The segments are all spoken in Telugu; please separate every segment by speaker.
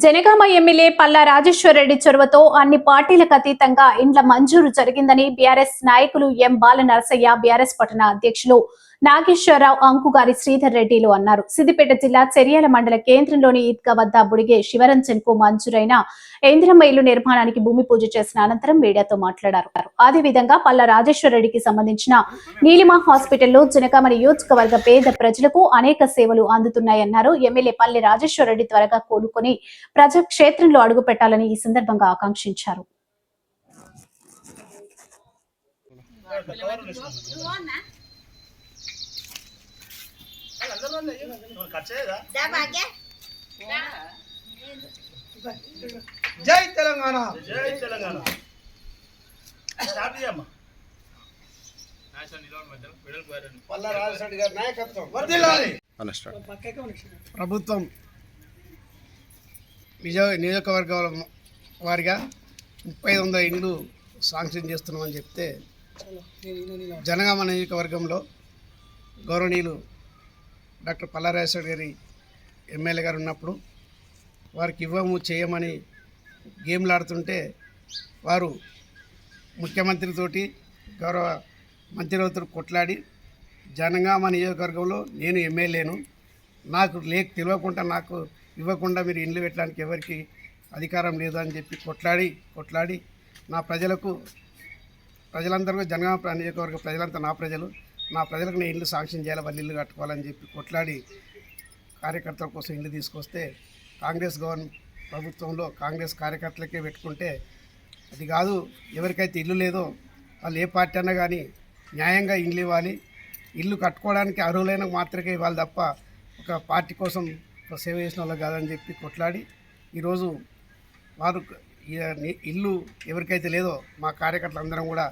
Speaker 1: జనగామ ఎమ్మెల్యే పల్లా రాజేశ్వరరెడ్డి చొరవతో అన్ని పార్టీలకు అతీతంగా ఇండ్ల మంజూరు జరిగిందని బీఆర్ఎస్ నాయకులు ఎం బాల నరసయ్య బీఆర్ఎస్ పట్టణ అధ్యక్షులు నాగేశ్వరరావు అంకుగారి శ్రీధర్ రెడ్డిలు అన్నారు. సిద్దిపేట జిల్లా చెర్యాల మండల కేంద్రంలోని ఈద్గా వద్ద బుడిగే శివరంజన్కు మంజూరైన ఇంద్రమ్మ ఇల్లు నిర్మాణానికి భూమి పూజ చేసిన అనంతరం మీడియాతో మాట్లాడారు. అదేవిధంగా రాజేశ్వర రెడ్డికి సంబంధించిన నీలిమ హాస్పిటల్లో జనగామ నియోజకవర్గ పేద ప్రజలకు అనేక సేవలు అందుతున్నాయన్నారు. ఎమ్మెల్యే పల్లె రాజేశ్వర రెడ్డి త్వరగా కోలుకొని ప్రజాక్షేత్రంలో అడుగు పెట్టాలని ఈ సందర్భంగా ఆకాంక్షించారు.
Speaker 2: జై తెలంగాణ.
Speaker 3: జై తెలంగాణ.
Speaker 2: ప్రభుత్వం నిజ నియోజకవర్గాల వారిగా ముప్పై ఐదు వందల ఇండ్లు శాంక్షన్ చేస్తున్నామని చెప్తే జనగామ నియోజకవర్గంలో గౌరవనీయులు డాక్టర్ పల్లారాజేశ్వర గారి ఎమ్మెల్యే గారు ఉన్నప్పుడు వారికి ఇవ్వము చేయమని గేమ్లు ఆడుతుంటే వారు ముఖ్యమంత్రితోటి గౌరవ మంత్రివర్తులు కొట్లాడి జనగామ నియోజకవర్గంలో నేను ఎమ్మెల్యేను. నాకు లేక తెలియకుండా నాకు ఇవ్వకుండా మీరు ఇండ్లు పెట్టడానికి ఎవరికి అధికారం లేదు అని చెప్పి కొట్లాడి కొట్లాడి నా ప్రజలకు ప్రజలందరూ జనగామ నియోజకవర్గ ప్రజలంతా నా ప్రజలు నా ప్రజలకు నేను ఇల్లు శాంక్షన్ చేయాలి వాళ్ళు ఇల్లు కట్టుకోవాలని చెప్పి కొట్లాడి కార్యకర్తల కోసం ఇల్లు తీసుకొస్తే కాంగ్రెస్ గవర్నమెంట్ ప్రభుత్వంలో కాంగ్రెస్ కార్యకర్తలకే పెట్టుకుంటే అది కాదు ఎవరికైతే ఇల్లు లేదో వాళ్ళు ఏ పార్టీ అన్నా కానీ న్యాయంగా ఇల్లు ఇవ్వాలి. ఇల్లు కట్టుకోవడానికి అర్హులైన మాత్రమే ఇవ్వాలి తప్ప ఒక పార్టీ కోసం సేవ చేసిన వాళ్ళు కాదని చెప్పి కొట్లాడి ఈరోజు వారు ఇల్లు ఎవరికైతే లేదో మా కార్యకర్తలు అందరం కూడా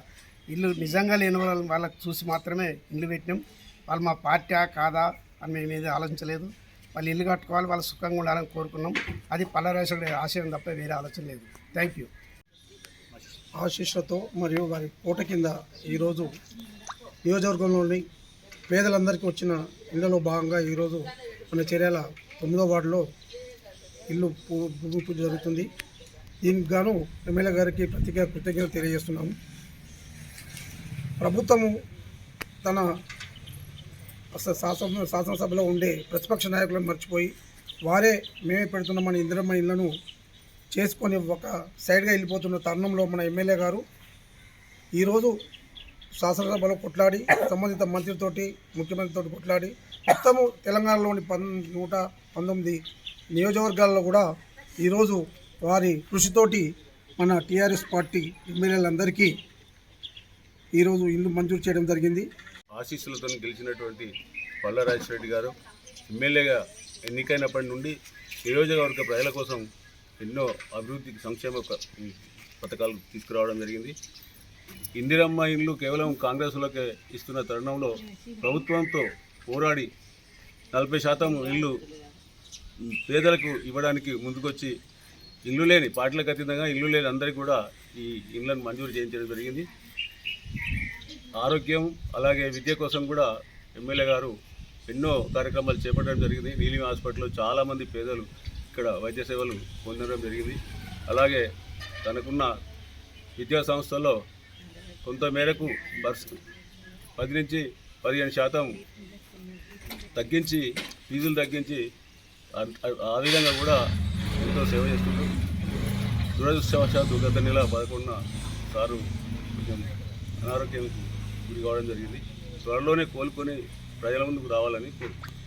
Speaker 2: ఇల్లు నిజంగా లేని వాళ్ళని వాళ్ళకి చూసి మాత్రమే ఇల్లు పెట్టినాం. వాళ్ళు మా పార్టీ కాదా అని మేము ఏది ఆలోచించలేదు. వాళ్ళు ఇల్లు కట్టుకోవాలి వాళ్ళు సుఖంగా ఉండాలని కోరుకున్నాం. అది పల్లరాశుడి ఆశయం తప్ప వేరే ఆలోచన లేదు. థ్యాంక్ యూ
Speaker 4: ఆశీస్సులతో మరియు వారి పూట కింద ఈరోజు నియోజకవర్గంలోని పేదలందరికీ వచ్చిన ఇళ్ళలో భాగంగా ఈరోజు మన చర్యల తొమ్మిదో వార్డులో ఇల్లు పూ- భూమి పూజ జరుగుతుంది. దీనికి గాను ఎమ్మెల్యే గారికి ప్రత్యేక కృతజ్ఞత తెలియజేస్తున్నాము. ప్రభుత్వము తన శాసన శాసనసభలో ఉండే ప్రతిపక్ష నాయకులను మర్చిపోయి వారే మేమే పెడుతున్నామని ఇందిరమ్మ ఇళ్ళను చేసుకొని ఒక సైడ్గా వెళ్ళిపోతున్న తరుణంలో మన ఎమ్మెల్యే గారు ఈరోజు శాసనసభలో కొట్లాడి సంబంధిత మంత్రితోటి ముఖ్యమంత్రితో కొట్లాడి మొత్తము తెలంగాణలోని పన్ నూట పంతొమ్మిది నియోజకవర్గాల్లో కూడా ఈరోజు వారి కృషితోటి మన టీఆర్ఎస్ పార్టీ ఎమ్మెల్యేలందరికీ ఈరోజు ఇల్లు మంజూరు చేయడం జరిగింది.
Speaker 3: ఆశీస్సులతో గెలిచినటువంటి పల్లరాజేశ్వర రెడ్డి గారు ఎమ్మెల్యేగా ఎన్నికైనప్పటి నుండి నియోజకవర్గ ప్రజల కోసం ఎన్నో అభివృద్ధి సంక్షేమ ప- పథకాలు తీసుకురావడం జరిగింది. ఇందిరమ్మ ఇల్లు కేవలం కాంగ్రెస్లోకి ఇస్తున్న తరుణంలో ప్రభుత్వంతో పోరాడి నలభై శాతం ఇల్లు పేదలకు ఇవ్వడానికి ముందుకొచ్చి ఇల్లు లేని పార్టీలకు అతీతంగా ఇల్లు లేని అందరికీ కూడా ఈ ఇళ్ళను మంజూరు చేయించడం జరిగింది. ఆరోగ్యం అలాగే విద్య కోసం కూడా ఎమ్మెల్యే గారు ఎన్నో కార్యక్రమాలు చేపట్టడం జరిగింది. నీలిమ హాస్పిటల్లో చాలామంది పేదలు ఇక్కడ వైద్య సేవలు పొందడం జరిగింది. అలాగే తనకున్న విద్యా సంస్థల్లో కొంత మేరకు బస్ పది నుంచి పదిహేను శాతం తగ్గించి ఫీజులు తగ్గించి ఆ- విధంగా కూడా ఎంతో సేవ చేస్తున్నారు దురదృష్టవశాత్తు గత నెల పదకొండున సారు కొంచెం అనారోగ్యం గురి కావడం జరిగింది. త్వరలోనే కోలుకొని ప్రజల ముందుకు రావాలని కోరుకుంటున్నాను